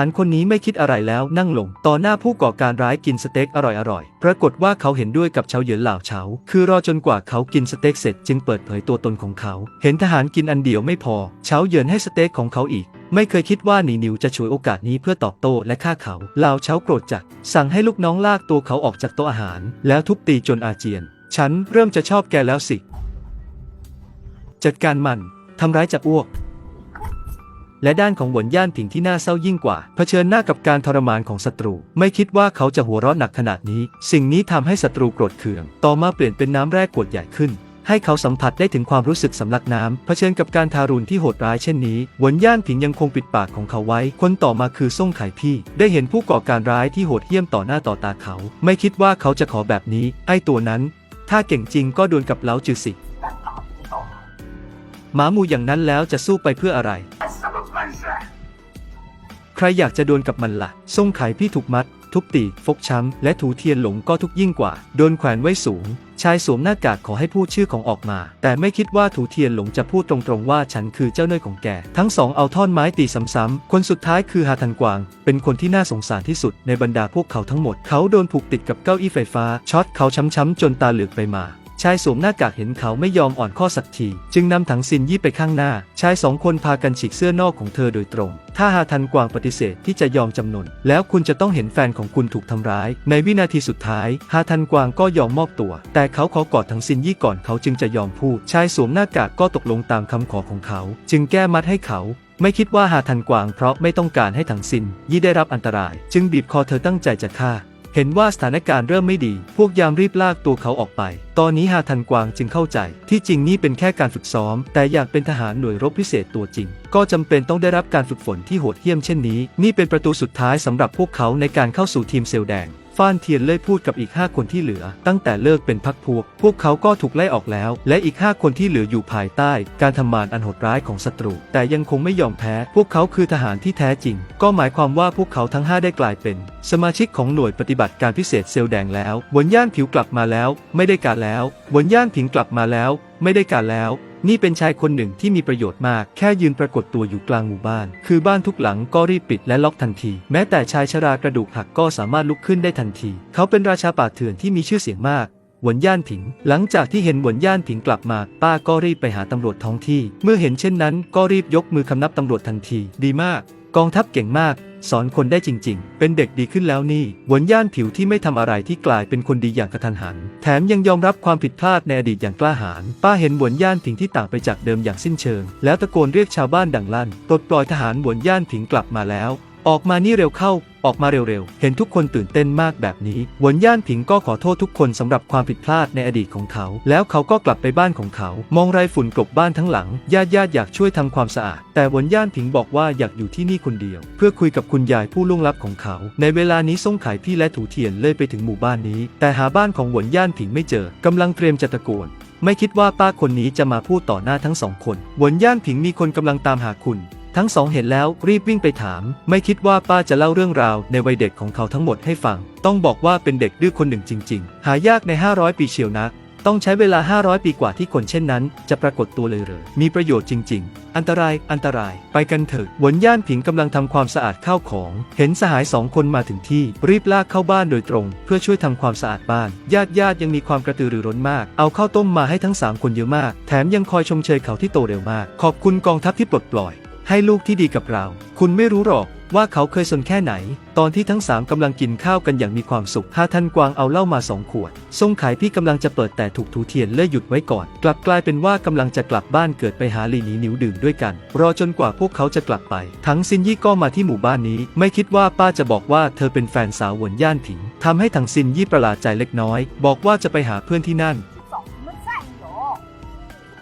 ารคนนี้ไม่คิดอะไรแล้วนั่งลง ต่อหน้าผู้ก่อการร้ายกินสเต็กอร่อยๆ ปรากฏว่าเขาเห็นด้วยกับเฉาเหยินเหล่าเฉา คือรอจนกว่าเขากินสเต็กเสร็จจึงเปิดเผยตัวตนของเขา เห็นทหารกินอันเดียวไม่พอ เฉาเหยินให้สเต็กของเขาอีกไม่เคยคิดว่าหนีนิวจะฉวยโอกาสนี้เพื่อตอบโต้และฆ่าเขาเหล่าเฉาโกรธจัด สั่งให้ลูกน้องลากตัวเขาออกจากโต๊ะอาหาร แล้วทุบตีจนอาเจียน ฉันเริ่มจะชอบแกแล้วสิ จัดการมัน ทำร้ายจับอ้วก และด้านของหวนย่านผิงที่น่าเศร้ายิ่งกว่า เผชิญหน้ากับการทรมานของศัตรู ไม่คิดว่าเขาจะหัวเราะหนักขนาดนี้ สิ่งนี้ทำให้ศัตรูโกรธเคือง ต่อมาเปลี่ยนเป็นน้ำแร่ขวดใหญ่ขึ้น ให้เขาสัมผัสได้ถึงความรู้สึกสำลักน้ำเผชิญกับการทารุณที่โหดร้ายเช่นนี้หวนย่านผิงยังคงปิดปากของเขาไว้ คนต่อมาคือซ่งไข่พี่ ได้เห็นผู้ก่อการร้ายที่โหดเหี้ยมต่อหน้าต่อตาเขา ไม่คิดว่าเขาจะขอแบบนี้ ไอ้ตัวนั้น ถ้าเก่งจริงก็ดวลกับเล้าจือสิหมาหมูอย่างนั้นแล้วจะสู้ไปเพื่ออะไร ใครอยากจะดวลกับมันละ่ะส่งไขพี่ถูกมัด ทุบตี ฟกช้ำ และถูเทียนหลงก็ทุกยิ่งกว่า โดนแขวนไว้สูง ชายสวมหน้ากากขอให้พูดชื่อของออกมา แต่ไม่คิดว่าถูเทียนหลงจะพูดตรงๆว่าฉันคือเจ้าเน่ยของแก ทั้งสองเอาท่อนไม้ตีซ้ำๆ คนสุดท้ายคือฮาทันกวาง เป็นคนที่น่าสงสารที่สุดในบรรดาพวกเขาทั้งหมด เขาโดนผูกติดกับเก้าอี้ไฟฟ้า ช็อตเขาช้ำๆจนตาเหลือกไปมา ชายสวมหน้ากากเห็นเขาไม่ยอมอ่อนข้อสักที จึงนำถังซินยี่ไปข้างหน้า ชายสองคนพากันฉีกเสื้อนอกของเธอโดยตรง ถ้าหาทันกวางปฏิเสธที่จะยอมจำนน แล้วคุณจะต้องเห็นแฟนของคุณถูกทำร้าย ในวินาทีสุดท้ายฮาทันกวางก็ยอมมอบตัว แต่เขาขอกอดถังซินยี่ก่อนเขาจึงจะยอมพูด ชายสวมหน้ากากก็ตกลงตามคำขอของเขา จึงแก้มัดให้เขาไม่คิดว่าหาทันกวางเพราะไม่ต้องการให้ถังซินยี่ได้รับอันตราย จึงบีบคอเธอตั้งใจจะฆ่า เห็นว่าสถานการณ์เริ่มไม่ดี พวกยามรีบลากตัวเขาออกไป ตอนนี้ฮาทันกวางจึงเข้าใจ ที่จริงนี่เป็นแค่การฝึกซ้อม แต่อยากเป็นทหารหน่วยรบพิเศษตัวจริง ก็จำเป็นต้องได้รับการฝึกฝนที่โหดเหี้ยมเช่นนี้ นี่เป็นประตูสุดท้ายสำหรับพวกเขาในการเข้าสู่ทีมเซลแดง ฟ้านเทียนเล่ยพูดกับอีก 5 คนที่เหลือ ตั้งแต่เลิกเป็นพักพวก พวกเขาก็ถูกไล่ออกแล้ว และอีก 5 คนที่เหลืออยู่ภายใต้ การทำมานอันโหดร้ายของศัตรู แต่ยังคงไม่ยอมแพ้ พวกเขาคือทหารที่แท้จริง ก็หมายความว่าพวกเขาทั้ง 5 ได้กลายเป็น สมาชิกของหน่วยปฏิบัติการพิเศษเซลแดงแล้วบนย่านผิวกลับมาแล้ว ไม่ได้การแล้วบนย่านผิงกลับมาแล้ว ไม่ได้การแล้ว นี่เป็นชายคนหนึ่งที่มีประโยชน์มาก แค่ยืนปรากฏตัวอยู่กลางหมู่บ้าน คือบ้านทุกหลังก็รีบปิดและล็อกทันที แม้แต่ชายชรากระดูกหักก็สามารถลุกขึ้นได้ทันที เขาเป็นราชาป่าเถื่อนที่มีชื่อเสียงมากหวนย่านผิง หลังจากที่เห็นหวนย่านผิงกลับมา ป้าก็รีบไปหาตำรวจท้องที่ เมื่อเห็นเช่นนั้น ก็รีบยกมือคำนับตำรวจทันที ดีมาก กองทัพเก่งมาก สอนคนได้จริง ๆ เป็นเด็กดีขึ้นแล้วนี่หวนย่านผิวที่ไม่ทำอะไรที่กลายเป็นคนดีอย่างกระทันหัน แถมยังยอมรับความผิดพลาดในอดีตอย่างกล้าหาญ ป้าเห็นหวนย่านผิงที่ต่างไปจากเดิมอย่างสิ้นเชิง แล้วตะโกนเรียกชาวบ้านดังลั่นปลดปล่อยทหารหวนย่านผิงกลับมาแล้ว ออกมานี่เร็วเข้า ออกมาเร็วๆ เห็นทุกคนตื่นเต้นมากแบบนี้ หวนย่านผิงก็ขอโทษทุกคนสำหรับความผิดพลาดในอดีตของเขา แล้วเขาก็กลับไปบ้านของเขา มองไรฝุ่นกลบบ้านทั้งหลัง ญาติญาติอยากช่วยทำความสะอาด แต่หวนย่านผิงบอกว่าอยากอยู่ที่นี่คนเดียว เพื่อคุยกับคุณยายผู้ล่วงลับของเขา ในเวลานี้ส่งขายพี่และถูเทียนเลยไปถึงหมู่บ้านนี้ แต่หาบ้านของหวนย่านผิงไม่เจอกำลังเตรียมจะตะโกน ไม่คิดว่าป้าคนนี้จะมาพูดต่อหน้าทั้งสองคน หวนย่านผิงมีคนกำลังตามหาคุณ ทั้งสองเห็นแล้วรีบวิ่งไปถาม ไม่คิดว่าป้าจะเล่าเรื่องราวในวัยเด็กของเขาทั้งหมดให้ฟัง ต้องบอกว่าเป็นเด็กดื้อคนหนึ่งจริง ๆ หายากใน 500 ปีเชียวนะต้องใช้เวลา 500 ปีกว่าที่คนเช่นนั้น จะปรากฏตัวเลยเหรอมีประโยชน์จริง ๆ อันตราย อันตราย ไปกันเถอะหวนย่านผิงกำลังทำความสะอาดข้าวของ เห็นสหายสองคนมาถึงที่ รีบลากเข้าบ้านโดยตรง เพื่อช่วยทำความสะอาดบ้าน ญาติญาติยังมีความกระตือรือร้นมาก เอาข้าวต้มมาให้ทั้งสามคนเยอะมาก แถมยังคอยชมเชยเขาที่โตเร็วมาก ขอบคุณกองทัพที่ปลดปล่อย ให้ลูกที่ดีกับเรา คุณไม่รู้หรอกว่าเขาเคยสนแค่ไหน ตอนที่ทั้งสามกำลังกินข้าวกันอย่างมีความสุขฮาทันกวางเอาเหล้ามาสองขวดทรงขายพี่กำลังจะเปิดแต่ถูกถูเทียนเลื่อยหยุดไว้ก่อน กลับกลายเป็นว่ากำลังจะกลับบ้านเกิดไปหาลีหนีหนิวดื่มด้วยกัน รอจนกว่าพวกเขาจะกลับไป ทั้งซินยี่ก็มาที่หมู่บ้านนี้ ไม่คิดว่าป้าจะบอกว่าเธอเป็นแฟนสาวหวนย่านผิงทำให้ทั้งซินยี่ประหลาดใจเล็กน้อย บอกว่าจะไปหาเพื่อนที่นั่น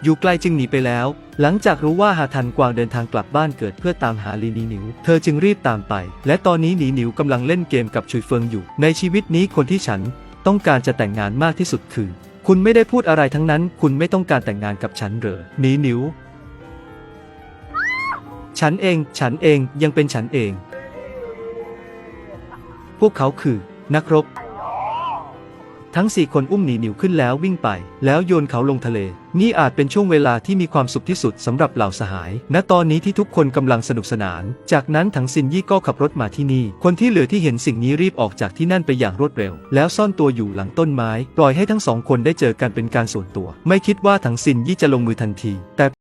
อยู่ไกลจึงหนีไปแล้ว หลังจากรู้ว่าหาทันกวางเดินทางกลับบ้านเกิดเพื่อตามหาลีนีหนิว เธอจึงรีบตามไป และตอนนี้หนีหนิวกำลังเล่นเกมกับชุยเฟิงอยู่ ในชีวิตนี้คนที่ฉันต้องการจะแต่งงานมากที่สุดคือ คุณไม่ได้พูดอะไรทั้งนั้น คุณไม่ต้องการแต่งงานกับฉันเหรอหนีหนิว ฉันเอง ฉันเองยังเป็นฉันเอง พวกเขาคือ นักรบ ทั้งสี่คนอุ้มหนีหนิวขึ้นแล้ววิ่งไป แล้วโยนเขาลงทะเล นี่อาจเป็นช่วงเวลาที่มีความสุขที่สุดสำหรับเหล่าสหาย ณตอนนี้ที่ทุกคนกำลังสนุกสนาน จากนั้นถังซินยี่ก็ขับรถมาที่นี่ คนที่เหลือที่เห็นสิ่งนี้รีบออกจากที่นั่นไปอย่างรวดเร็ว แล้วซ่อนตัวอยู่หลังต้นไม้ ปล่อยให้ทั้งสองคนได้เจอกันเป็นการส่วนตัว ไม่คิดว่าถังซินยี่จะลงมือทันที แต่